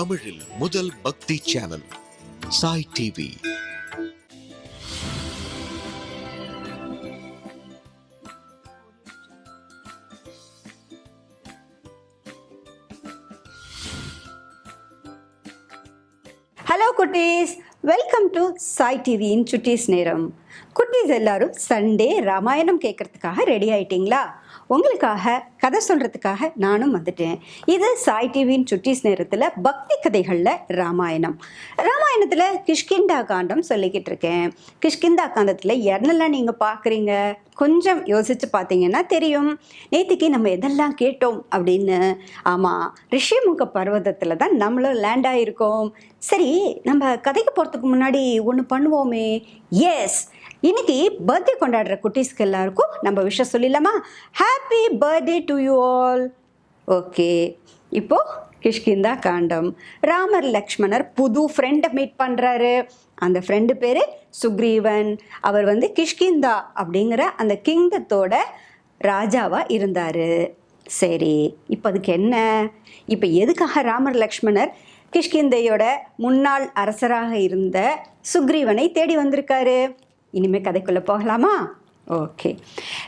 தமிழில் முதல் பக்தி சேனல் சாய் டிவி. ஹலோ குட்டீஸ். வெல்கம் டு சாய் டிவியின் சுட்டீஸ் நேரம். குட்டீஸ் எல்லாரும் சண்டே ராமாயணம் கேட்கறதுக்காக ரெடி ஆயிட்டீங்களா? உங்களுக்காக கதை சொல்கிறதுக்காக நானும் வந்துட்டேன். இது சாய் டிவியின் சுட்டிஸ் நேரத்தில் பக்தி கதைகளில் ராமாயணம். ராமாயணத்தில் கிஷ்கிண்டா காண்டம் சொல்லிக்கிட்டு இருக்கேன். கிஷ்கிந்தா காண்டத்தில் என்னெல்லாம் நீங்கள் பார்க்குறீங்க கொஞ்சம் யோசித்து பார்த்தீங்கன்னா தெரியும். நேற்றுக்கு நம்ம எதெல்லாம் கேட்டோம் அப்படின்னு. ஆமாம் ரிஷிமுக பர்வதத்தில் தான் நம்மளும் லேண்ட் ஆகிருக்கோம் சரி நம்ம கதைக்கு போகிறதுக்கு முன்னாடி ஒன்று பண்ணுவோமே. எஸ் இன்னைக்கு பர்த்டே கொண்டாடுற குட்டீஸ்க்கு எல்லாருக்கும் நம்ம விஷயம் சொல்லிடலாமா? Happy birthday to you all okay இப்போ கிஷ்கிந்தா காண்டம். ராமர் லக்ஷ்மணர் புது ஃப்ரெண்டை மீட் பண்ணுறாரு அந்த ஃப்ரெண்டு பேர் சுக்ரீவன். அவர் வந்து கிஷ்கிந்தா அப்படிங்கிற அந்த கிங்டத்தோட ராஜாவாக இருந்தார். சரி இப்போ அதுக்கு என்ன? இப்போ எதுக்காக ராமர் லக்ஷ்மணர் கிஷ்கிந்தையோட முன்னாள் அரசராக இருந்த சுக்ரீவனை தேடி வந்திருக்காரு? இனிமேல் கதைக்குள்ளே போகலாமா? ஓகே.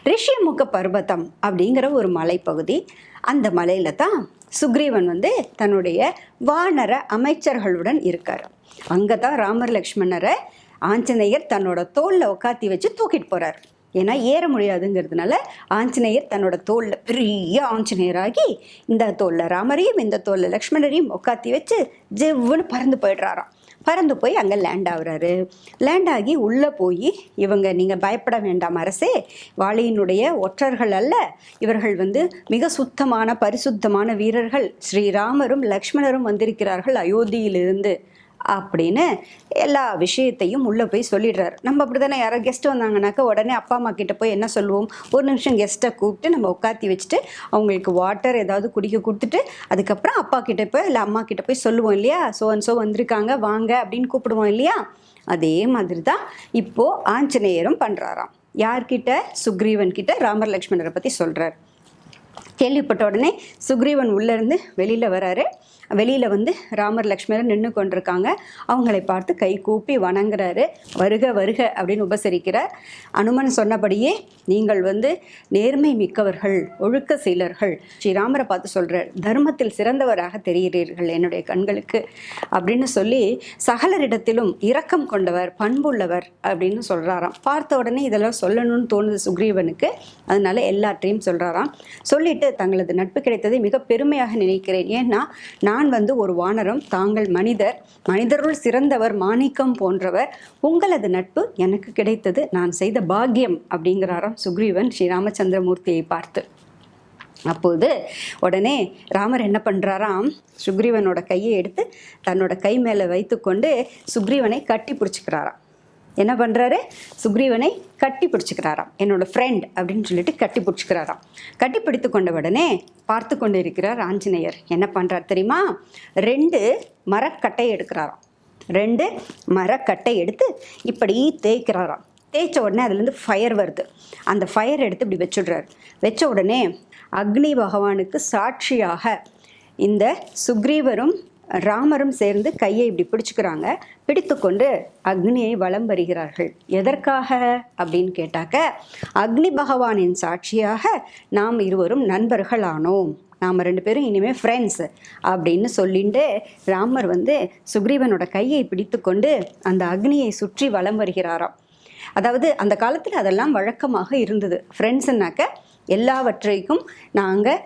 ரிஷிமுக பர்வதம் அப்படிங்கிற ஒரு மலைப்பகுதி. அந்த மலையில் தான் சுக்ரீவன் வந்து தன்னுடைய வானர அமைச்சர்களுடன் இருக்கார். அங்கே தான் ராமர் லக்ஷ்மணரை ஆஞ்சநேயர் தன்னோட தோளில் உட்காத்தி வச்சு தூக்கிட்டு போகிறார் ஏன்னா ஏற முடியாதுங்கிறதுனால ஆஞ்சநேயர் தன்னோட தோளில் பெரிய ஆஞ்சநேயராகி இந்த தோளில் ராமரையும் இந்த தோளில் லக்ஷ்மணரையும் உட்காத்தி வச்சு ஜெவ்வுன்னு பறந்து போயிடுறாராம். பறந்து போய் அங்கே லேண்ட் ஆகுறாரு. லேண்ட் ஆகி உள்ளே போய் இவங்க நீங்கள் பயப்பட வேண்டாம் அரசே வாளியினுடைய ஒற்றர்கள் அல்ல. இவர்கள் வந்து மிக சுத்தமான பரிசுத்தமான வீரர்கள். ஸ்ரீராமரும் லக்ஷ்மணரும் வந்திருக்கிறார்கள் அயோத்தியிலிருந்து. அப்படின்னு எல்லா விஷயத்தையும் உள்ளே போய் சொல்லிடுறாரு. நம்ம அப்படி தானே யாராவது கெஸ்ட் வந்தாங்கனாக்கா உடனே அப்பா அம்மா கிட்ட போய் என்ன சொல்லுவோம்? ஒரு நிமிஷம் கெஸ்ட்டை கூப்பிட்டு நம்ம உட்காத்தி வச்சுட்டு அவங்களுக்கு வாட்டர் ஏதாவது குடிக்க கொடுத்துட்டு அதுக்கப்புறம் அப்பா கிட்ட போய் இல்லை அம்மா கிட்ட போய் சொல்லுவோம் இல்லையா? ஸோ அண்ட் ஸோ வந்திருக்காங்க வாங்க அப்படின்னு கூப்பிடுவோம் இல்லையா? அதே மாதிரி தான் இப்போது ஆஞ்சநேயரும் பண்ணுறாராம் யார்கிட்ட? சுக்ரீவன் கிட்ட ராமர் லக்ஷ்மணரை பற்றி சொல்கிறார் கேள்விப்பட்ட உடனே சுக்ரீவன் உள்ளேருந்து வெளியில் வராரு. வெளியில் வந்து ராமர் லக்ஷ்மணர் நின்று கொண்டிருக்காங்க. அவங்களை பார்த்து கை கூப்பி வணங்குறாரு. வருக வருக அப்படின்னு உபசரிக்கிறார். அனுமன் சொன்னபடியே நீங்கள் வந்து நேர்மை மிக்கவர்கள் ஒழுக்க சீலர்கள். ஸ்ரீராமரை பார்த்து சொல்கிறார் தர்மத்தில் சிறந்தவராக தெரிகிறீர்கள் என்னுடைய கண்களுக்கு அப்படின்னு சொல்லி சகலரிடத்திலும் இரக்கம் கொண்டவர் பண்புள்ளவர் அப்படின்னு சொல்கிறாராம் பார்த்த உடனே இதெல்லாம் சொல்லணும்னு தோணுது சுக்ரீவனுக்கு. அதனால எல்லாற்றையும் சொல்கிறாராம் சொல்லிட்டு தங்களது நட்பு கிடைத்ததை மிக பெருமையாக நினைக்கிறேன். ஏன்னா நான் வந்து ஒரு வானரம் தாங்கள் மனிதர் மனிதருள் சிறந்தவர் மாணிக்கம் போன்றவர். உங்களது நட்பு எனக்கு கிடைத்தது. நான் செய்த பாக்கியம் அப்படிங்கிறாராம் சுக்ரீவன் ஸ்ரீராமச்சந்திரமூர்த்தியை பார்த்து. அப்போது உடனே ராமர் என்ன பண்ணுறாராம் சுக்ரீவனோட கையை எடுத்து தன்னோட கை மேலே வைத்துக்கொண்டு சுக்ரீவனை கட்டி பிடிச்சிக்கிறாராம். என்ன பண்ணுறாரு சுக்ரீவனை கட்டி பிடிச்சிக்கிறாராம். என்னோட ஃப்ரெண்ட் அப்படின்னு சொல்லிட்டு கட்டி பிடிச்சிக்கிறாராம். கட்டி பிடித்து கொண்ட உடனே பார்த்து கொண்டு இருக்கிறார் ஆஞ்சநேயர். என்ன பண்ணுறார் தெரியுமா? ரெண்டு மரக்கட்டை எடுக்கிறாராம். ரெண்டு மரக்கட்டை எடுத்து இப்படி தேய்க்கிறாராம். தேய்ச்ச உடனே அதுலேருந்து ஃபயர் வருது. அந்த ஃபயர் எடுத்து இப்படி வச்சுடுறாரு. வச்ச உடனே அக்னி பகவானுக்கு சாட்சியாக இந்த சுக்ரீவரும் ராமரும் சேர்ந்து கையை இப்படி பிடிச்சுக்கிறாங்க. பிடித்துக்கொண்டு அக்னியை வலம் வருகிறார்கள். எதற்காக அப்படின்னு கேட்டாக்க அக்னி பகவானின் சாட்சியாக நாம் இருவரும் நண்பர்கள் ஆனோம். நாம் ரெண்டு பேரும் இனிமேல் ஃப்ரெண்ட்ஸ் அப்படின்னு சொல்லிட்டு ராமர் வந்து சுக்ரீவனோட கையை பிடித்துக்கொண்டு அந்த அக்னியை சுற்றி வலம் வருகிறாராம். அதாவது அந்த காலத்தில் அதெல்லாம் வழக்கமாக இருந்தது. ஃப்ரெண்ட்ஸுனாக்க எல்லாவற்றைக்கும் நாங்கள்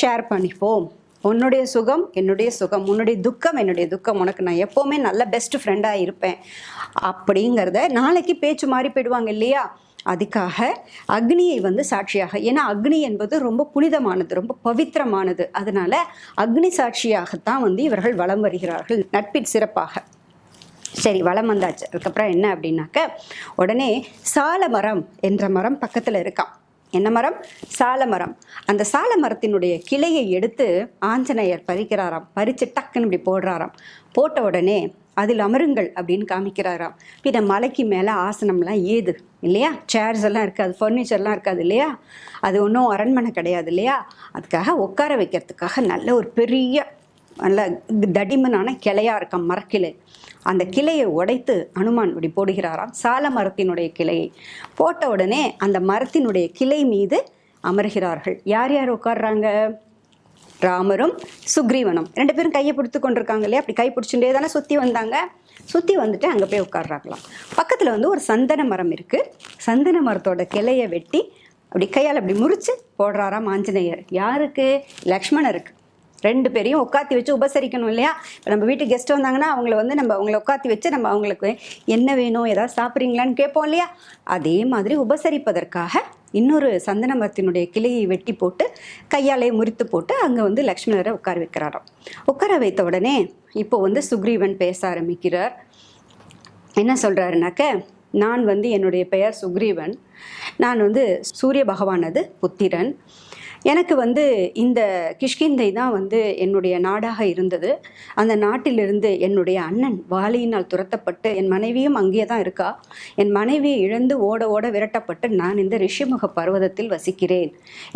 ஷேர் பண்ணிப்போம். உன்னுடைய சுகம் என்னுடைய சுகம் உன்னுடைய துக்கம் என்னுடைய துக்கம். உனக்கு நான் எப்போவுமே நல்ல பெஸ்ட் ஃப்ரெண்டாக இருப்பேன். அப்படிங்கிறத நாளைக்கு பேச்சு மாறி போயிடுவாங்க இல்லையா? அதுக்காக அக்னியை வந்து சாட்சியாக ஏன்னா அக்னி என்பது ரொம்ப புனிதமானது ரொம்ப பவித்திரமானது. அதனால அக்னி சாட்சியாகத்தான் வந்து இவர்கள் வலம் வருகிறார்கள். நட்பின் சிறப்பாக. சரி வளம் வந்தாச்சு. அதுக்கப்புறம் என்ன அப்படின்னாக்க உடனே சால மரம் என்ற மரம் பக்கத்தில் இருக்கான் என்ன மரம்? சால மரம். அந்த சால மரத்தினுடைய கிளையை எடுத்து ஆஞ்சநேயர் பறிக்கிறாராம். பறித்து டக்குன்னு இப்படி போடுறாராம். போட்ட உடனே அதில் அமருங்கள் அப்படின்னு காமிக்கிறாராம். பின்ன மலைக்கு மேலே ஆசனம்லாம் ஏது இல்லையா? சேர்ஸ் எல்லாம் இருக்காது ஃபர்னிச்சர்லாம் இருக்காது இல்லையா? அது ஒன்றும் அரண்மனை கிடையாது இல்லையா? அதுக்காக உட்கார வைக்கிறதுக்காக நல்ல ஒரு பெரிய நல்ல தடிமனான கிளையாக இருக்கான் மரக்கிளை. அந்த கிளையை உடைத்து அனுமான் இப்படி போடுகிறாராம். சால மரத்தினுடைய கிளையை. போட்ட உடனே அந்த மரத்தினுடைய கிளை மீது அமர்கிறார்கள். யார் யார் உட்கார்றாங்க? ராமரும் சுக்ரீவனும். ரெண்டு பேரும் கையை பிடித்து கொண்டிருக்காங்க இல்லையா? அப்படி கை பிடிச்சுட்டே தானே சுற்றி வந்தாங்க. சுற்றி வந்துட்டு அங்கே போய் உட்கார்றாங்களாம். பக்கத்தில் வந்து ஒரு சந்தன மரம் இருக்குது சந்தன மரத்தோட கிளையை வெட்டி அப்படி கையால் அப்படி முறிச்சு போடுறாராம் ஆஞ்சநேயர். யாருக்கு? லக்ஷ்மணருக்கு. ரெண்டு பேரையும் உட்காத்தி வச்சு உபசரிக்கணும் இல்லையா? இப்போ நம்ம வீட்டுக்கு கெஸ்ட் வந்தாங்கன்னா அவங்கள வந்து நம்ம அவங்கள உட்காத்தி வச்சு நம்ம அவங்களுக்கு என்ன வேணும் ஏதாவது சாப்பிட்றீங்களான்னு கேட்போம் இல்லையா? அதே மாதிரி உபசரிப்பதற்காக இன்னொரு சந்தன மரத்தினுடைய கிளையை வெட்டி போட்டு கையாலே முறித்து போட்டு அங்கே வந்து லக்ஷ்மணரை உட்கார வைக்கிறாராம். உட்கார வைத்த உடனே இப்போ வந்து சுக்ரீவன் பேச ஆரம்பிக்கிறார். என்ன சொல்கிறாருனாக்க நான் வந்து என்னுடைய பெயர் சுக்ரீவன். நான் வந்து சூரிய பகவானது புத்திரன். எனக்கு வந்து இந்த கிஷ்கிந்தை தான் வந்து என்னுடைய நாடாக இருந்தது. அந்த நாட்டிலிருந்து என்னுடைய அண்ணன் வாலியினால் துரத்தப்பட்டு என் மனைவியும் அங்கேயே தான் இருக்கா. என் மனைவியை இழந்து ஓட ஓட விரட்டப்பட்டு நான் இந்த ரிஷிமுக பர்வதத்தில் வசிக்கிறேன்.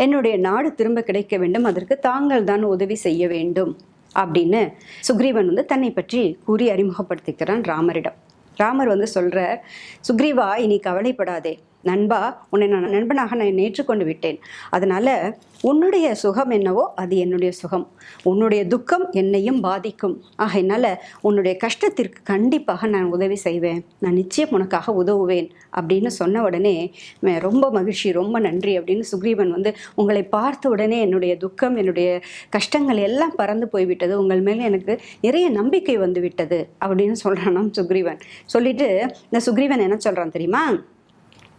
என்னுடைய நாடு திரும்ப கிடைக்க வேண்டும். அதற்கு தாங்கள் தான் உதவி செய்ய வேண்டும் அப்படின்னு சுக்ரீவன் வந்து தன்னை பற்றி கூறி அறிமுகப்படுத்திக்கிறான் ராமரிடம். ராமர் வந்து சொல்கிறார் சுக்ரீவா இனி கவலைப்படாதே. நண்பா உன்னை நான் நண்பனாக நான் ஏற்றுக்கொண்டு விட்டேன். அதனால் உன்னுடைய சுகம் என்னவோ அது என்னுடைய சுகம். உன்னுடைய துக்கம் என்னையும் பாதிக்கும். ஆகையினால உன்னுடைய கஷ்டத்திற்கு கண்டிப்பாக நான் உதவி செய்வேன். நான் நிச்சயம் உனக்காக உதவுவேன் அப்படின்னு சொன்ன உடனே ரொம்ப மகிழ்ச்சி ரொம்ப நன்றி அப்படின்னு சுக்ரீவன் வந்து உங்களை பார்த்த உடனே என்னுடைய துக்கம் என்னுடைய கஷ்டங்கள் எல்லாம் பறந்து போய்விட்டது. உங்கள் மேலே எனக்கு நிறைய நம்பிக்கை வந்து விட்டது அப்படின்னு சொல்கிறான் சுக்ரீவன். சொல்லிட்டு இந்த சுக்ரீவன் என்ன சொல்கிறான் தெரியுமா?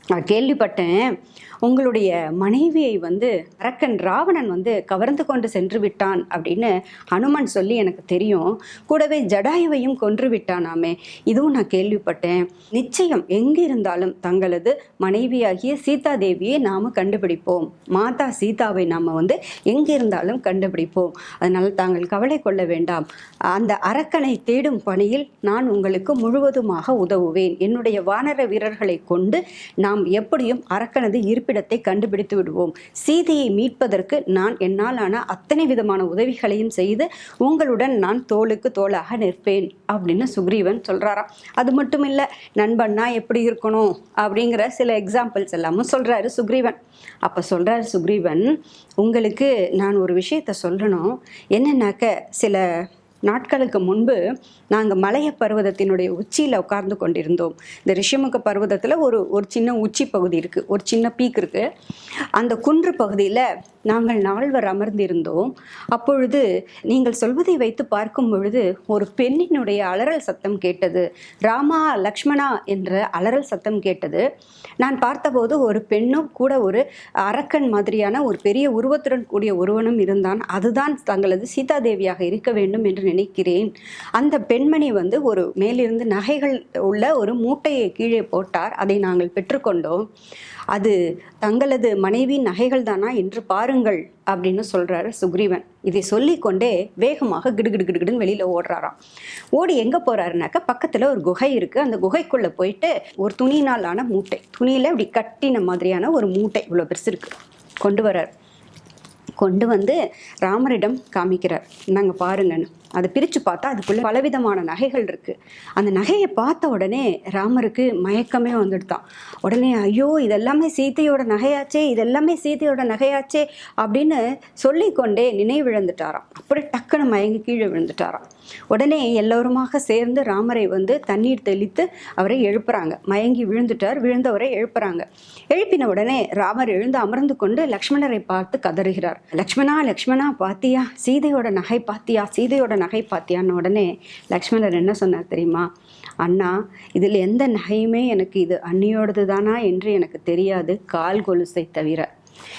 நான் கேள்விப்பட்டேன். உங்களுடைய மனைவியை வந்து அரக்கன் ராவணன் வந்து கவர்ந்து கொண்டு சென்று விட்டான் அப்படின்னு அனுமன் சொல்லி எனக்கு தெரியும். கூடவே ஜடாயுவையும் கொன்று விட்டானாமே. இதுவும் நான் கேள்விப்பட்டேன். நிச்சயம் எங்கே இருந்தாலும் தங்களது மனைவியாகிய சீதா தேவியை நாம் கண்டுபிடிப்போம். மாதா சீதாவை நாம் வந்து எங்கே இருந்தாலும் கண்டுபிடிப்போம். அதனால் தாங்கள் கவலை கொள்ள வேண்டாம். அந்த அரக்கனை தேடும் பணியில் நான் உங்களுக்கு முழுவதுமாக உதவுவேன். என்னுடைய வானர வீரர்களை கொண்டு நாம் எப்படியும் அரக்கனது இருப்பிடத்தை கண்டுபிடித்து விடுவோம். சீதையை மீட்பதற்கு நான் என்னாலான அத்தனை விதமான உதவிகளையும் செய்து உங்களுடன் நான் தோளுக்கு தோளாக நிற்பேன் அப்படின்னு சுக்ரீவன் சொல்கிறாராம் அது மட்டும் இல்லை நண்பன்னா எப்படி இருக்கணும்? அப்படிங்கிற சில எக்ஸாம்பிள்ஸ் எல்லாமும் சொல்கிறாரு சுக்ரீவன். அப்போ சொல்கிறாரு சுக்ரீவன் உங்களுக்கு நான் ஒரு விஷயத்த சொல்லணும். என்னன்னாக்க சில நாட்களுக்கு முன்பு நாங்கள் மலைய பர்வதத்தினுடைய உச்சியில் உட்கார்ந்து கொண்டிருந்தோம். இந்த ரிஷிமுக பர்வதத்தில் ஒரு ஒரு சின்ன உச்சி பகுதி இருக்குது ஒரு சின்ன பீக் இருக்குது அந்த குன்று பகுதியில் நாங்கள் நால்வர் அமர்ந்திருந்தோம். அப்பொழுது நீங்கள் சொல்வதை வைத்து பார்க்கும் பொழுது ஒரு பெண்ணினுடைய அலறல் சத்தம் கேட்டது. ராமா லக்ஷ்மணா என்ற அலறல் சத்தம் கேட்டது. நான் பார்த்தபோது ஒரு பெண்ணும் கூட ஒரு அரக்கன் மாதிரியான ஒரு பெரிய உருவத்துடன் கூடிய ஒருவனும் இருந்தான். அதுதான் தங்களது சீதாதேவியாக இருக்க வேண்டும் என்று நினைக்கிறேன். அந்த பெண்மணி வந்து ஒரு மேலிருந்து நகைகள் உள்ள ஒரு மூட்டையை கீழே போட்டார். அதை நாங்கள் பெற்றுக்கொண்டோம். அது தங்களது மனைவி நகைகள் தானா என்று பாருங்கள் அப்படின்னு சொல்றாரு சுக்ரீவன். இதை சொல்லிக்கொண்டே வேகமாக கிடுகிடு கிடுகிடுன்னு வெளியில ஓடுறாராம். ஓடி எங்க போறாருனாக்கா பக்கத்துல ஒரு குகை இருக்கு. அந்த குகைக்குள்ள போயிட்டு ஒரு துணியினால் ஆன மூட்டை துணியில இப்படி கட்டின மாதிரியான ஒரு மூட்டை இவ்வளோ பெருசு இருக்கு. கொண்டு வர்றார். கொண்டு வந்து ராமரிடம் காமிக்கிறார். நாங்கள் பாருங்கன்னு. அதை பிரித்து பார்த்தா அதுக்குள்ளே பலவிதமான நகைகள் இருக்குது அந்த நகையை பார்த்த உடனே ராமருக்கு மயக்கமே வந்துடுதான். உடனே ஐயோ இதெல்லாமே சீத்தையோட நகையாச்சே இதெல்லாமே சீதையோட நகையாச்சே அப்படின்னு சொல்லிக்கொண்டே நினைவிழந்துட்டாராம். அப்படி டக்குன்னு மயங்கி கீழே விழுந்துட்டாராம். உடனே எல்லோருமாக சேர்ந்து ராமரை வந்து தண்ணீர் தெளித்து அவரை எழுப்புறாங்க. மயங்கி விழுந்துட்டார். விழுந்தவரை எழுப்புறாங்க. எழுப்பின உடனே ராமர் எழுந்து அமர்ந்து கொண்டு லக்ஷ்மணரை பார்த்து கதறுகிறார். லக்ஷ்மணா லக்ஷ்மணா பாத்தியா? சீதையோட நகை பாத்தியா? சீதையோட நகை பாத்தியான்னு உடனே லக்ஷ்மணர் என்ன சொன்னார் தெரியுமா? அண்ணா இதில் எந்த நகையுமே எனக்கு இது அன்னியோடது தானா என்று எனக்கு தெரியாது. கால் கொலுசை தவிர.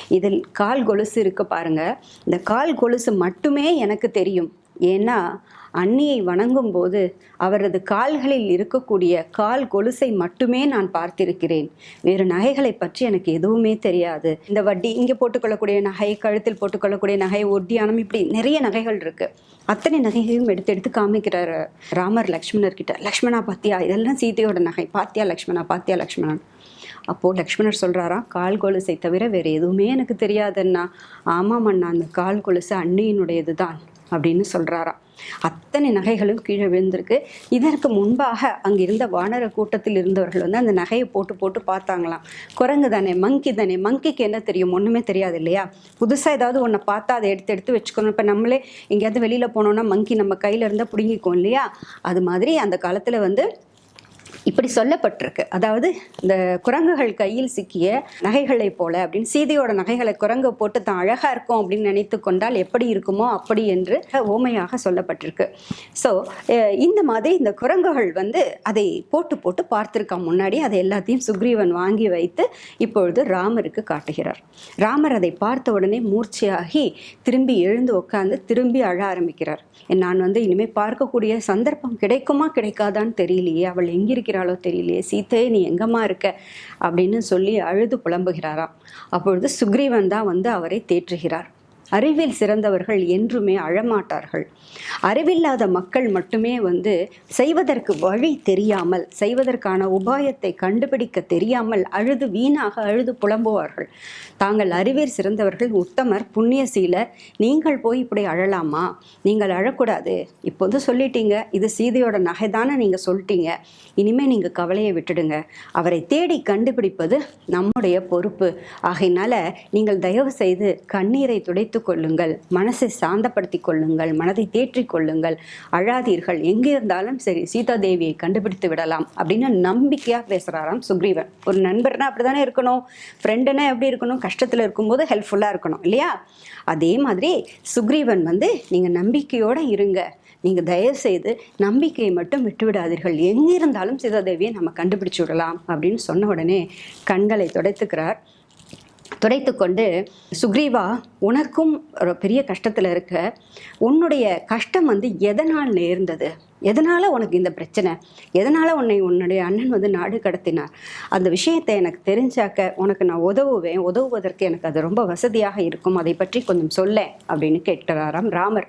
இதில் கால் கொலுசு இருக்க பாருங்க. இந்த கால் கொலுசு மட்டுமே எனக்கு தெரியும். ஏன்னா அன்னியை வணங்கும் போது அவரது கால்களில் இருக்கக்கூடிய கால் கொலுசை மட்டுமே நான் பார்த்திருக்கிறேன். வேறு நகைகளை பற்றி எனக்கு எதுவுமே தெரியாது. இந்த வட்டி இங்கே போட்டுக்கொள்ளக்கூடிய நகை கழுத்தில் போட்டுக்கொள்ளக்கூடிய நகை ஒட்டியானம் இப்படி நிறைய நகைகள் இருக்கு. அத்தனை நகைகளையும் எடுத்து எடுத்து காமிக்கிறார் ராமர் லக்ஷ்மணர் கிட்ட. லக்ஷ்மணா பாத்தியா? இதெல்லாம் சீதையோட நகை. பாத்தியா லக்ஷ்மணா? பாத்தியா லக்ஷ்மணன் அப்போது லக்ஷ்மணர் சொல்கிறாராம் கால் கொலுசை தவிர வேறு எதுவுமே எனக்கு தெரியாதுன்னா. ஆமாம் அண்ணா அந்த கால் கொலுசு அண்ணியினுடையது தான். அப்படின்னு சொல்கிறாராம் அத்தனை நகைகளும் கீழே விழுந்திருக்கு. இதற்கு முன்பாக அங்கிருந்த வானர கூட்டத்தில் இருந்தவர்கள் வந்து அந்த நகையை போட்டு போட்டு பார்த்தாங்களாம். குரங்கு தானே மங்கி தானே மங்கிக்கு என்ன தெரியும்? ஒன்றுமே தெரியாது இல்லையா? புதுசாக ஏதாவது ஒன்றை பார்த்தா அதை எடுத்து எடுத்து வச்சுக்கணும். இப்போ நம்மளே எங்கேயாவது வெளியில் போனோம்னா மங்கி நம்ம கையில் இருந்தால் பிடுங்கிக்கும் இல்லையா? அது மாதிரி அந்த காலத்தில் வந்து இப்படி சொல்லப்பட்டிருக்கு. அதாவது இந்த குரங்குகள் கையில் சிக்கிய நகைகளைப் போல அப்படின்னு சீதையோட நகைகளை குரங்கு போட்டு தான் அழகாக இருக்கும் அப்படின்னு நினைத்து கொண்டால் எப்படி இருக்குமோ அப்படி என்று ஓமையாக சொல்லப்பட்டிருக்கு. ஸோ இந்த மாதிரி இந்த குரங்குகள் வந்து அதை போட்டு போட்டு பார்த்துருக்கான் முன்னாடி அதை எல்லாத்தையும் சுக்ரீவன் வாங்கி வைத்து இப்பொழுது ராமருக்கு காட்டுகிறார். ராமர் அதை பார்த்த உடனே மூர்ச்சையாகி திரும்பி எழுந்து உட்காந்து திரும்பி அழ ஆரம்பிக்கிறார். நான் வந்து இனிமேல் பார்க்கக்கூடிய சந்தர்ப்பம் கிடைக்குமா கிடைக்காதான்னு தெரியலையே அவள் எங்கிருக்கிறாளோ தெரியலையே. சீத்தை நீ எங்கம்மா இருக்க? அப்படின்னு சொல்லி அழுது புலம்புகிறாராம். அப்பொழுது சுக்ரீவன் தான் வந்து அவரை தேற்றுகிறார். அறிவில் சிறந்தவர்கள் என்றுமே அழமாட்டார்கள். அறிவில்லாத மக்கள் மட்டுமே வந்து செய்வதற்கு வழி தெரியாமல் செய்வதற்கான உபாயத்தை கண்டுபிடிக்க தெரியாமல் அழுது வீணாக அழுது புலம்புவார்கள். தாங்கள் அறிவில் சிறந்தவர்கள் உத்தமர் புண்ணியசீல நீங்கள் போய் இப்படி அழலாமா? நீங்கள் அழக்கூடாது. இப்போது சொல்லிட்டீங்க. இது சீதையோட நகை தானே நீங்கள் சொல்லிட்டீங்க. இனிமேல் நீங்கள் கவலையை விட்டுடுங்க. அவரை தேடி கண்டுபிடிப்பது நம்முடைய பொறுப்பு. ஆகையினால நீங்கள் தயவு செய்து கண்ணீரை துடைத்து கொள்ளுங்கள் மனசை சாந்தப்படுத்தி கொள்ளுங்கள் மனதை தேற்றிக் கொள்ளுங்கள். அழாதீர்கள் எங்கே இருந்தாலும் சரி சீதா தேவியை கண்டுபிடித்து விடலாம் அப்படின்னு நம்பிக்கையாக பேசுகிறாராம் சுக்ரீவன். ஒரு நண்பர்னா அப்படி தானே இருக்கணும் ஃப்ரெண்டுனா எப்படி இருக்கணும்? கஷ்டத்தில் இருக்கும்போது ஹெல்ப்ஃபுல்லாக இருக்கணும் இல்லையா? அதே மாதிரி சுக்ரீவன் வந்து நீங்கள் நம்பிக்கையோடு இருங்க. நீங்கள் தயவுசெய்து நம்பிக்கையை மட்டும் விட்டுவிடாதீர்கள். எங்கே இருந்தாலும் சீதாதேவியை நம்ம கண்டுபிடிச்சு விடலாம் அப்படின்னு சொன்ன உடனே கண்களை துடைத்துக்கிறார் துடைத்து கொண்டு சுக்ரீவா உனக்கும் ஒரு பெரிய கஷ்டத்தில் இருக்க. உன்னுடைய கஷ்டம் வந்து எதனால் நேர்ந்தது? எதனால் உனக்கு இந்த பிரச்சனை? எதனால் உன்னை உன்னுடைய அண்ணன் வந்து நாடு கடத்தினார்? அந்த விஷயத்தை எனக்கு தெரிஞ்சாக்க உனக்கு நான் உதவுவேன். உதவுவதற்கு எனக்கு அது ரொம்ப வசதியாக இருக்கும். அதை பற்றி கொஞ்சம் சொல்ல அப்படின்னு கேட்கிறாராம் ராமர்.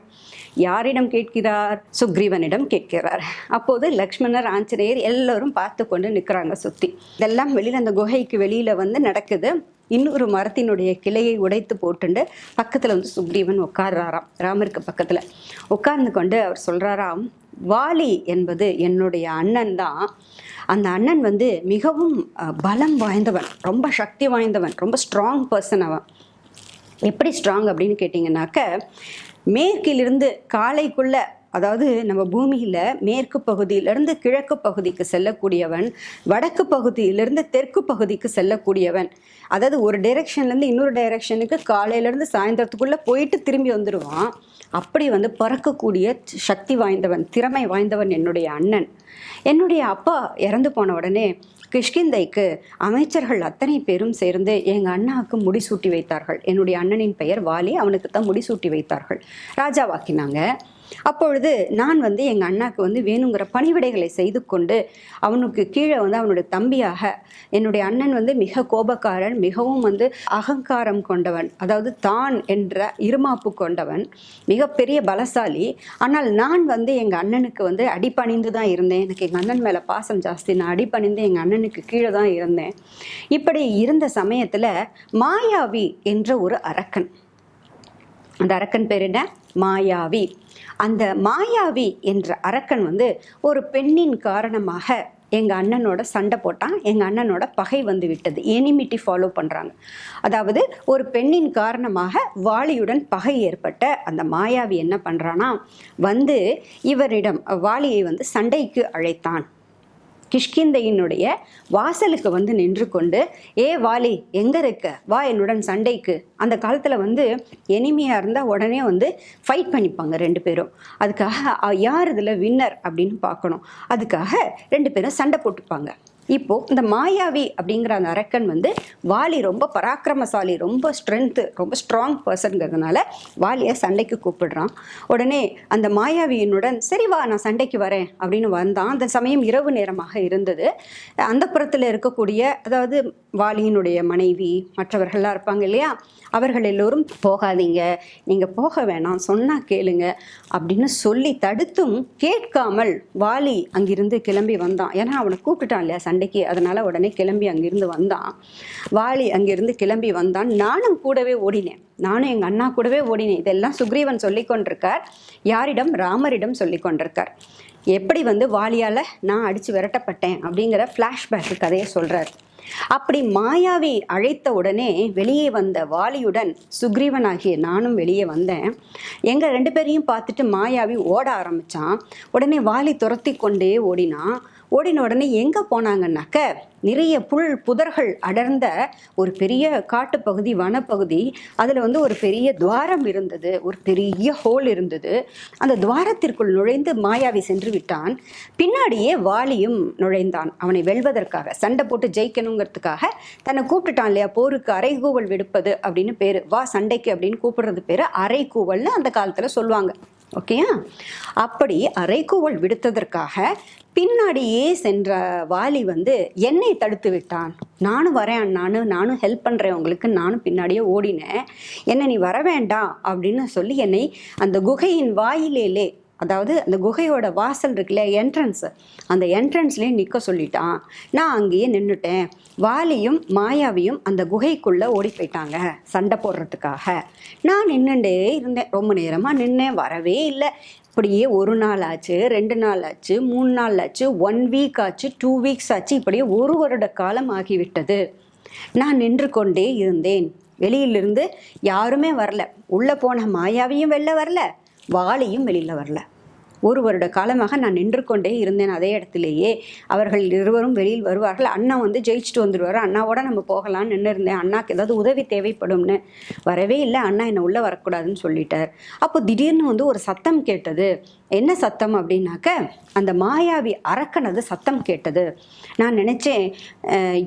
யாரிடம் கேட்கிறார்? சுக்ரீவனிடம் கேட்கிறார். அப்போது லக்ஷ்மணர் ஆஞ்சநேயர் எல்லோரும் பார்த்து கொண்டு நிற்கிறாங்க சுற்றி இதெல்லாம் வெளியில் அந்த குகைக்கு வெளியில் வந்து நடக்குது. இன்னொரு மரத்தினுடைய கிளையை உடைத்து போட்டுண்டு பக்கத்தில் வந்து சுக்ரீவன் உட்கார்றாராம். ராமருக்கு பக்கத்தில் உட்கார்ந்து கொண்டு அவர் சொல்கிறாராம் வாலி என்பது என்னுடைய அண்ணன் தான். அந்த அண்ணன் வந்து மிகவும் பலம் வாய்ந்தவன் ரொம்ப சக்தி வாய்ந்தவன் ரொம்ப ஸ்ட்ராங் பர்சன் அவன். எப்படி ஸ்ட்ராங் அப்படின்னு கேட்டிங்கனாக்க மேற்கிலிருந்து காலைக்குள்ளே அதாவது நம்ம பூமியில் மேற்கு பகுதியிலிருந்து கிழக்கு பகுதிக்கு செல்லக்கூடியவன் வடக்கு பகுதியிலிருந்து தெற்கு பகுதிக்கு செல்லக்கூடியவன். அதாவது ஒரு டைரெக்ஷன்லேருந்து இன்னொரு டைரெக்ஷனுக்கு காலையிலேருந்து சாயந்தரத்துக்குள்ளே போயிட்டு திரும்பி வந்துடுவான் அப்படி வந்து பறக்கக்கூடிய சக்தி வாய்ந்தவன் திறமை வாய்ந்தவன் என்னுடைய அண்ணன். என்னுடைய அப்பா இறந்து போன உடனே கிஷ்கிந்தைக்கு அமைச்சர்கள் அத்தனை பேரும் சேர்ந்து எங்கள் அண்ணாவுக்கு முடிசூட்டி வைத்தார்கள். என்னுடைய அண்ணனின் பெயர் வாலி அவனுக்கு தான் முடிசூட்டி வைத்தார்கள். ராஜாவாக்கினாங்க. அப்பொழுது நான் வந்து எங்கள் அண்ணாக்கு வந்து வேணுங்கிற பணிவிடைகளை செய்து கொண்டு அவனுக்கு கீழே வந்து அவனுடைய தம்பியாக என்னுடைய அண்ணன் வந்து மிக கோபக்காரன் மிகவும் வந்து அகங்காரம் கொண்டவன் அதாவது தான் என்ற இருமாப்பு கொண்டவன் மிகப்பெரிய பலசாலி. ஆனால் நான் வந்து எங்கள் அண்ணனுக்கு வந்து அடிபணிந்து தான் இருந்தேன். எனக்கு எங்கள் அண்ணன் மேலே பாசம் ஜாஸ்தி. நான் அடிபணிந்து எங்கள் அண்ணனுக்கு கீழே தான் இருந்தேன். இப்படி இருந்த சமயத்தில் மாயாவி என்ற ஒரு அரக்கன் அந்த அரக்கன் பேர் என்ன? மாயாவி. அந்த மாயாவி என்ற அரக்கன் வந்து ஒரு பெண்ணின் காரணமாக எங்கள் அண்ணனோட சண்டை போட்டான். எங்கள் அண்ணனோட பகை வந்து விட்டது. எனிமிட்டி ஃபாலோ பண்ணுறாங்க அதாவது ஒரு பெண்ணின் காரணமாக வாலியுடன் பகை ஏற்பட்ட அந்த மாயாவி என்ன பண்ணுறான்னா வந்து இவரிடம் வாலியை வந்து சண்டைக்கு அழைத்தான். கிஷ்கிந்தையினுடைய வாசலுக்கு வந்து நின்று கொண்டு ஏ வாலி எங்கே இருக்க வா என்னுடன் சண்டைக்கு. அந்த காலத்தில் வந்து எனிமையாக இருந்தால் உடனே வந்து ஃபைட் பண்ணிப்பாங்க ரெண்டு பேரும். அதுக்காக யார் இதில் வின்னர் அப்படின்னு பார்க்கணும். அதுக்காக ரெண்டு பேரும் சண்டை போட்டுப்பாங்க. இப்போ இந்த மாயாவி அப்படிங்கிற அந்த அரக்கன் வந்து வாலி ரொம்ப பராக்கிரமசாலி ரொம்ப ஸ்ட்ரென்த்து ரொம்ப ஸ்ட்ராங் பர்சன்கிறதுனால வாலியை சண்டைக்கு கூப்பிடுறான். உடனே அந்த மாயாவியினுடன் சரி வா நான் சண்டைக்கு வரேன் அப்படின்னு வந்தான். அந்த சமயம் இரவு நேரமாக இருந்தது. அந்த புறத்தில் இருக்கக்கூடிய அதாவது வாலியினுடைய மனைவி மற்றவர்கள்லாம் இருப்பாங்க இல்லையா? அவர்கள் எல்லோரும் போகாதீங்க நீங்கள் போக வேணாம் சொன்னால் கேளுங்க அப்படின்னு சொல்லி தடுத்தும் கேட்காமல் வாலி அங்கிருந்து கிளம்பி வந்தான். ஏன்னா அவனை கூப்பிட்டுட்டான் இல்லையா சண்டை சண்டைக்கு அதனால் உடனே கிளம்பி அங்கிருந்து வந்தான். வாலி அங்கிருந்து கிளம்பி வந்தான். நானும் கூடவே ஓடினேன். நானும் எங்கள் அண்ணா கூடவே ஓடினேன். இதெல்லாம் சுக்ரீவன் சொல்லி கொண்டிருக்கார். யாரிடம்? ராமரிடம் சொல்லி கொண்டிருக்கார். எப்படி வந்து வாலியால் நான் அடித்து விரட்டப்பட்டேன் அப்படிங்கிற ஃப்ளாஷ்பேக் கதையை சொல்கிறார் அப்படி மாயாவை அழைத்த உடனே வெளியே வந்த வாலியுடன் சுக்ரீவனாகிய நானும் வெளியே வந்தேன். எங்கள் ரெண்டு பேரையும் பார்த்துட்டு மாயாவி ஓட ஆரம்பித்தான் உடனே வாலி துரத்தி கொண்டே ஓடினான். ஓடின உடனே எங்கே போனாங்கன்னாக்க நிறைய புல் புதர்கள் அடர்ந்த ஒரு பெரிய காட்டுப்பகுதி வனப்பகுதி. அதில் வந்து ஒரு பெரிய துவாரம் இருந்தது ஒரு பெரிய ஹோல் இருந்தது. அந்த துவாரத்திற்குள் நுழைந்து மாயாவி சென்று விட்டான். பின்னாடியே வாலியும் நுழைந்தான். அவனை வெல்வதற்காக சண்டை போட்டு ஜெயிக்கணுங்கிறதுக்காக தன்னை கூப்பிட்டுட்டான் இல்லையா? போருக்கு அரைகூவல் விடுப்பது அப்படின்னு பேர். வா சண்டைக்கு அப்படின்னு கூப்பிடுறது பேர். அரைக்கூவல்னு அந்த காலத்தில் சொல்லுவாங்க. ஓகேயா? அப்படி அரைக்கூவல் விடுத்ததற்காக பின்னாடியே சென்ற வாலி வந்து என்னை தடுத்து விட்டான். நானும் வரேன் அண்ணான்னு நானும் ஹெல்ப் பண்ணுறேன் உங்களுக்கு நானும் பின்னாடியே ஓடினேன். என்னை நீ வர வேண்டாம் அப்படின்னு சொல்லி என்னை அந்த குகையின் வாயிலேலே அதாவது அந்த குகையோட வாசல் இருக்குல்ல என்ட்ரன்ஸ் அந்த என்ட்ரன்ஸ்லேயே நிற்க சொல்லிட்டான். நான் அங்கேயே நின்றுட்டேன் வாலியும் மாயாவியும் அந்த குகைக்குள்ளே ஓடி போயிட்டாங்க சண்டை போடுறதுக்காக. நான் நின்றுண்டே இருந்தேன். ரொம்ப நேரமாக நின்னேன் வரவே இல்லை. இப்படியே ஒரு நாள் ஆச்சு ரெண்டு நாள் ஆச்சு மூணு நாள் ஆச்சு ஒன் வீக் ஆச்சு டூ வீக்ஸ் ஆச்சு இப்படியே ஒரு வருட காலம் ஆகிவிட்டது. நான் நின்று கொண்டே இருந்தேன். வெளியிலிருந்து யாருமே வரல. உள்ளே போன மாயாவையும் வெளில வரல வாளியும் வெளியில் வரல. ஒரு வருட காலமாக நான் நின்று கொண்டே இருந்தேன் அதே இடத்துலையே. அவர்கள் இருவரும் வெளியில் வருவார்கள். அண்ணா வந்து ஜெயிச்சுட்டு வந்துடுவார். அண்ணாவோட நம்ம போகலாம்னு நின்று இருந்தேன் அண்ணாக்கு ஏதாவது உதவி தேவைப்படும்னு. வரவே இல்லை. அண்ணா என்னை உள்ளே வரக்கூடாதுன்னு சொல்லிட்டார். அப்போ திடீர்னு வந்து ஒரு சத்தம் கேட்டது. என்ன சத்தம் அப்படின்னாக்க அந்த மாயாவி அரக்கனது சத்தம் கேட்டது. நான் நினச்சேன்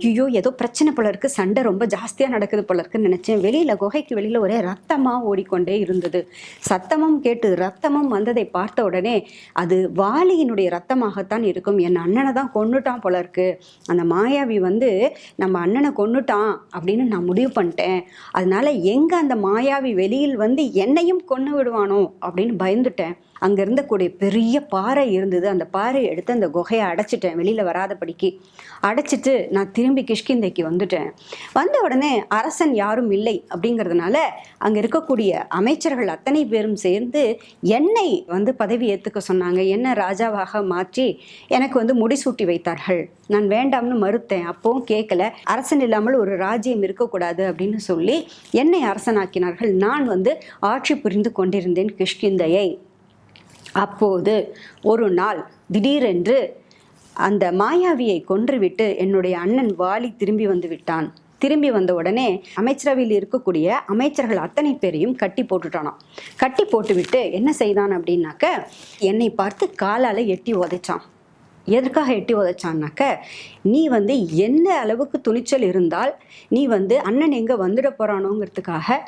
ஐயோ ஏதோ பிரச்சனை போல இருக்குது சண்டை ரொம்ப ஜாஸ்தியாக நடக்குது போல இருக்குன்னு நினச்சேன். வெளியில் குகைக்கு வெளியில் ஒரே ரத்தமாக ஓடிக்கொண்டே இருந்தது. சத்தமும் கேட்டு ரத்தமும் வந்ததை பார்த்த உடனே அது வாலியினுடைய ரத்தமாகத்தான் இருக்கும். என் அண்ணனை தான் கொன்னுட்டான் போல இருக்கு. அந்த மாயாவி வந்து நம்ம அண்ணனை கொண்டுட்டான் அப்படின்னு நான் முடிவு பண்ணிட்டேன். அதனால எங்கே அந்த மாயாவி வெளியில் வந்து என்னையும் கொன்று விடுவானோ அப்படின்னு பயந்துட்டேன். அங்கே இருந்தக்கூடிய பெரிய பாறை இருந்தது. அந்த பாறையை எடுத்து அந்த குகையை அடைச்சிட்டேன். வெளியில் வராதபடிக்கு. அடைச்சிட்டு நான் திரும்பி கிஷ்கிந்தைக்கு வந்துட்டேன். வந்த உடனே அரசன் யாரும் இல்லை அப்படிங்கிறதுனால அங்கே இருக்கக்கூடிய அமைச்சர்கள் அத்தனை பேரும் சேர்ந்து என்னை வந்து பதவி ஏற்றுக்க சொன்னாங்க. என்ன ராஜாவாக மாற்றி எனக்கு வந்து முடிசூட்டி வைத்தார்கள். நான் வேண்டாம்னு மறுத்தேன். அப்பவும் கேட்கல அரசன் இல்லாமல் ஒரு ராஜ்யம் இருக்கக்கூடாது அப்படின்னு சொல்லி என்னை அரசனாக்கினார்கள். நான் வந்து ஆட்சி புரிந்து கொண்டிருந்தேன் கிஷ்கிந்தையை. அப்போது ஒரு நாள் திடீரென்று அந்த மாயாவியை கொன்றுவிட்டு என்னுடைய அண்ணன் வாலி திரும்பி வந்து விட்டான். திரும்பி வந்த உடனே அமைச்சரவையில் இருக்கக்கூடிய அமைச்சர்கள் அத்தனை பேரையும் கட்டி போட்டுட்டானான் கட்டி போட்டுவிட்டு என்ன செய்தான் அப்படின்னாக்க என்னை பார்த்து காலால் எட்டி உதைச்சான். எதற்காக எட்டி உதைச்சான்னாக்க நீ வந்து என்ன அளவுக்கு துணிச்சல் இருந்தால் நீ வந்து அண்ணன் எங்கே வந்துட போகிறானோங்கிறதுக்காக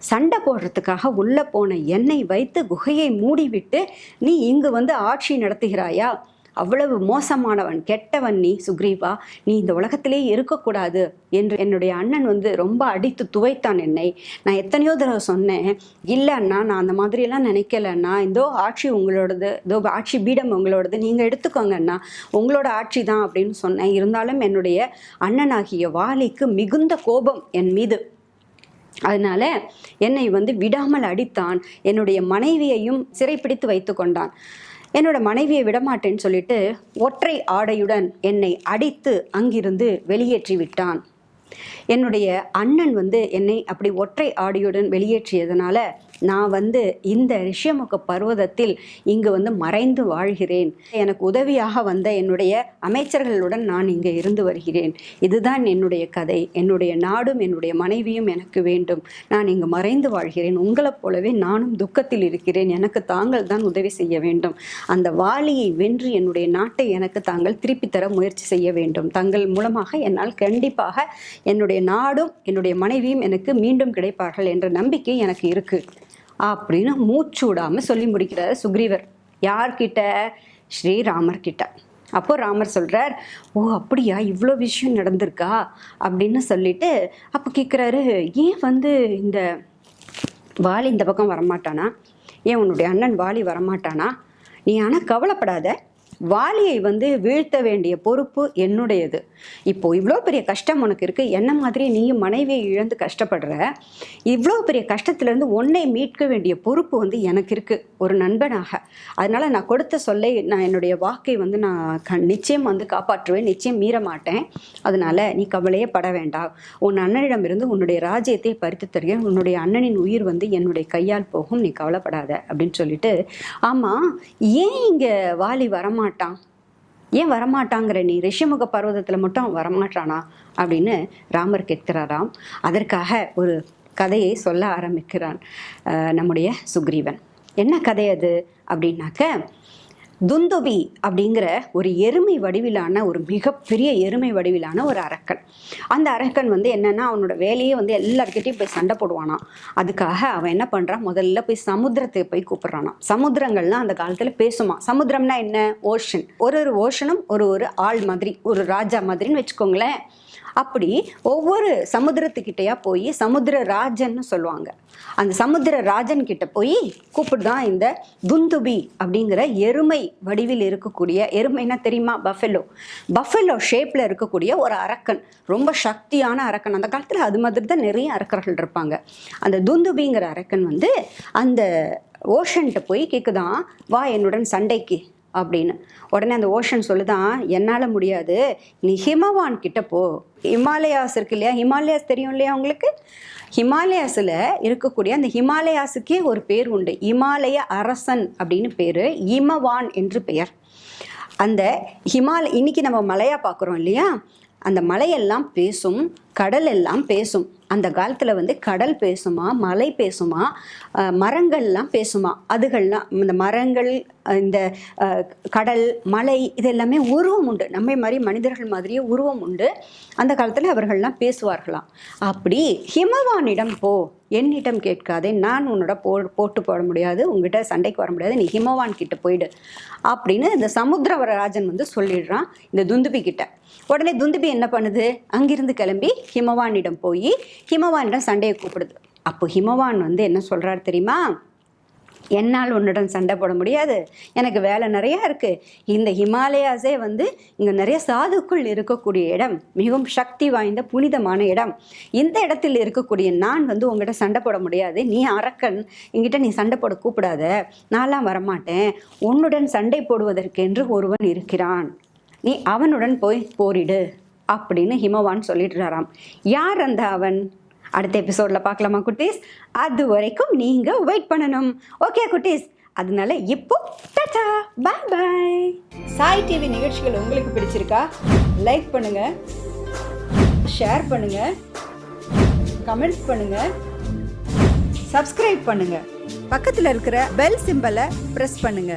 சண்டை போடுறதுக்காக உள்ளே போன என்னை வைத்து குகையை மூடிவிட்டு நீ இங்கு வந்து ஆட்சி நடத்துகிறாயா? அவ்வளவு மோசமானவன் கெட்டவன் நீ சுக்ரீவா. நீ இந்த உலகத்திலே இருக்கக்கூடாது என்று என்னுடைய அண்ணன் வந்து ரொம்ப அடித்து துவைத்தான் என்னை. நான் எத்தனையோ தடவை சொன்னேன் இல்லை அண்ணா நான் அந்த மாதிரியெல்லாம் நினைக்கலண்ணா இதோ ஆட்சி உங்களோடது இதோ ஆட்சி பீடம் உங்களோடது. நீங்கள் எடுத்துக்கோங்க அண்ணா. உங்களோட ஆட்சி தான் அப்படின்னு சொன்னேன். இருந்தாலும் என்னுடைய அண்ணனாகிய வாலிக்கு மிகுந்த கோபம் என் மீது. அதனால என்னை வந்து விடாமல் அடித்தான். என்னுடைய மனைவியையும் சிறைப்பிடித்து வைத்து கொண்டான். என்னோட மனைவியை விடமாட்டேன்னு சொல்லிட்டு ஒற்றை ஆடையுடன் என்னை அடித்து அங்கிருந்து வெளியேற்றி விட்டான். என்னுடைய அண்ணன் வந்து என்னை அப்படி ஒற்றை ஆடையுடன் வெளியேற்றியதுனால நான் வந்து இந்த ரிஷியமுக பர்வதத்தில் இங்கு வந்து மறைந்து வாழ்கிறேன். எனக்கு உதவியாக வந்த என்னுடைய அமைச்சர்களுடன் நான் இங்கே இருந்து வருகிறேன். இதுதான் என்னுடைய கதை. என்னுடைய நாடும் என்னுடைய மனைவியும் எனக்கு வேண்டும். நான் இங்கு மறைந்து வாழ்கிறேன். உங்களைப் போலவே நானும் துக்கத்தில் இருக்கிறேன். எனக்கு தாங்கள் தான் உதவி செய்ய வேண்டும். அந்த வாளியை வென்று என்னுடைய நாட்டை எனக்கு தாங்கள் திருப்பித் தர முயற்சி செய்ய வேண்டும். தங்கள் மூலமாக என்னால் கண்டிப்பாக என்னுடைய நாடும் என்னுடைய மனைவியும் எனக்கு மீண்டும் கிடைப்பார்கள் என்ற நம்பிக்கை எனக்கு இருக்குது அப்படின்னு மூச்சு விடாம சொல்லி முடிக்கிறார் சுக்ரீவர். யார்கிட்ட? ஸ்ரீராமர் கிட்ட அப்போ ராமர் சொல்றார் ஓ அப்படியா? இவ்வளோ விஷயம் நடந்திருக்கா? அப்படின்னு சொல்லிட்டு அப்போ கேட்குறாரு ஏன் வந்து இந்த வாலி இந்த பக்கம் வரமாட்டானா? ஏன் உன்னுடைய அண்ணன் வாலி வரமாட்டானா? நீ ஆனால் கவலைப்படாத. வாலியை வந்து வீழ்த்த வேண்டிய பொறுப்பு என்னுடையது. இப்போ இவ்வளோ பெரிய கஷ்டம் உனக்கு இருக்கு. என்ன மாதிரி நீயும் மனைவியை இழந்து கஷ்டப்படுற? இவ்வளோ பெரிய கஷ்டத்துலேருந்து உன்னை மீட்க வேண்டிய பொறுப்பு வந்து எனக்கு இருக்கு ஒரு நண்பனாக. அதனால நான் கொடுத்த சொல்லை நான் என்னுடைய வாக்கை வந்து நான் க நிச்சயம் வந்து காப்பாற்றுவேன். நிச்சயம் மீற மாட்டேன். அதனால நீ கவலையே பட வேண்டாம். உன் அண்ணனிடமிருந்து உன்னுடைய ராஜ்யத்தை பறித்து தருகிறேன். உன்னுடைய அண்ணனின் உயிர் வந்து என்னுடைய கையால் போகும். நீ கவலைப்படாத அப்படின்னு சொல்லிட்டு ஆமாம் ஏன் இங்கே வாலி வரமாட்டான்? ஏன் வரமாட்டாங்கிற நீ ரிஷிமுக பர்வதத்தில் மட்டும் அவன் வரமாட்டானா? அப்படின்னு ராமர் கேட்கிறாராம். அதற்காக ஒரு கதையை சொல்ல ஆரம்பிக்கிறான் நம்முடைய சுக்ரீவன். என்ன கதை அது? அப்படின்னாக்க துந்துபி அப்படிங்கிற ஒரு எருமை வடிவிலான ஒரு மிகப்பெரிய எருமை வடிவிலான ஒரு அரக்கன். அந்த அரக்கன் வந்து என்னன்னா அவனோட வேலையே வந்து எல்லாருக்கிட்டையும் போய் சண்டை போடுவானான் அதுக்காக அவன் என்ன பண்ணுறான் முதல்ல போய் சமுத்திரத்தை போய் கூப்பிட்றானான் சமுத்திரங்கள்லாம் அந்த காலத்தில் பேசுமா சமுத்திரம்னா என்ன? ஓஷன். ஒரு ஒரு ஓஷனும் ஒரு ஒரு ஆள் மாதிரி ஒரு ராஜா மாதிரின்னு வச்சுக்கோங்களேன். அப்படி ஒவ்வொரு சமுத்திரத்துக்கிட்டையா போய் சமுத்திர ராஜன்னு சொல்லுவாங்க. அந்த சமுத்திர ராஜன் கிட்ட போய் கூப்பிடுதான் இந்த துந்துபி அப்படிங்கிற எருமை வடிவில் இருக்கக்கூடிய எருமைன்னா தெரியுமா? பஃபெலோ. பஃபெலோ ஷேப்பில் இருக்கக்கூடிய ஒரு அரக்கன். ரொம்ப சக்தியான அரக்கன். அந்த காலத்தில் அது மாதிரி தான் நிறைய அரக்கர்கள் இருப்பாங்க. அந்த துந்துபிங்கிற அரக்கன் வந்து அந்த ஓஷன்ட்ட போய் கேட்குதான் வா என்னுடன் சண்டைக்கு. அப்படின்னு. உடனே அந்த ஓஷன் சொல்லுதான் என்னால் முடியாது. நீ ஹிமவான் கிட்ட போ. ஹிமாலயாஸ் இருக்கு இல்லையா? ஹிமாலயாஸ் தெரியும் இல்லையா உங்களுக்கு? ஹிமாலயாஸில் இருக்கக்கூடிய அந்த ஹிமாலயாஸுக்கே ஒரு பேர் உண்டு. இமாலய அரசன் அப்படின்னு பேர். இமவான் என்று பெயர். அந்த ஹிமாலய இன்னைக்கு நம்ம மலையாக பார்க்குறோம் இல்லையா? அந்த மலையெல்லாம் பேசும் கடல் எல்லாம் பேசும். அந்த காலத்தில் வந்து கடல் பேசுமா மலை பேசுமா மரங்கள்லாம் பேசுமா. அதுகள்லாம் இந்த மரங்கள் இந்த கடல் மலை இது எல்லாமே உருவம் உண்டு. நம்மை மாதிரி மனிதர்கள் மாதிரியே உருவம் உண்டு. அந்த காலத்தில் அவர்கள்லாம் பேசுவார்களாம். அப்படி ஹிமவானிடம் போ. என்னிடம் கேட்காதே. நான் உன்னோட போ போட்டு போட முடியாது. உங்ககிட்ட சண்டைக்கு வர முடியாது. நீ ஹிமவான் கிட்ட போயிடு. அப்படின்னு இந்த சமுத்திரவரராஜன் வந்து சொல்லிடுறான். இந்த துந்துபி கிட்ட உடனே துந்துபி என்ன பண்ணுது? அங்கிருந்து கிளம்பி ஹிமவானிடம் போய் ஹிமவானிடம் சண்டையை கூப்பிடுது. அப்போ ஹிமவான் வந்து என்ன சொல்கிறாரு தெரியுமா? என்னால் உன்னுடன் சண்டை போட முடியாது. எனக்கு வேலை நிறையா இருக்குது இந்த ஹிமாலயாஸே வந்து இங்கே நிறைய சாதுக்குள் இருக்கக்கூடிய இடம். மிகவும் சக்தி வாய்ந்த புனிதமான இடம். இந்த இடத்தில் இருக்கக்கூடிய நான் வந்து உங்ககிட்ட சண்டை போட முடியாது. நீ அரக்கன். என்கிட்ட நீ சண்டை போட கூப்பிடாத. நான்லாம் வரமாட்டேன். உன்னுடன் சண்டை போடுவதற்கென்று ஒருவன் இருக்கிறான். நீ அவனுடன் போய் போரிடு அப்படின்னு ஹிமவான் சொல்லிடுறாராம். யார் அந்த அவன்? அடுத்த எபிசோடில் பார்க்கலாமா குட்டீஸ்? அது வரைக்கும் நீங்கள் வெயிட் பண்ணணும். ஓகே குட்டீஸ். அதனால இப்போ tata. Bye bye Sai TV நிகழ்ச்சிகள் உங்களுக்கு பிடிச்சிருக்கா? லைக் பண்ணுங்க. ஷேர் பண்ணுங்க. கமெண்ட் பண்ணுங்க. சப்ஸ்கிரைப் பண்ணுங்க. பக்கத்தில் இருக்கிற பெல் சிம்பலை ப்ரெஸ் பண்ணுங்க.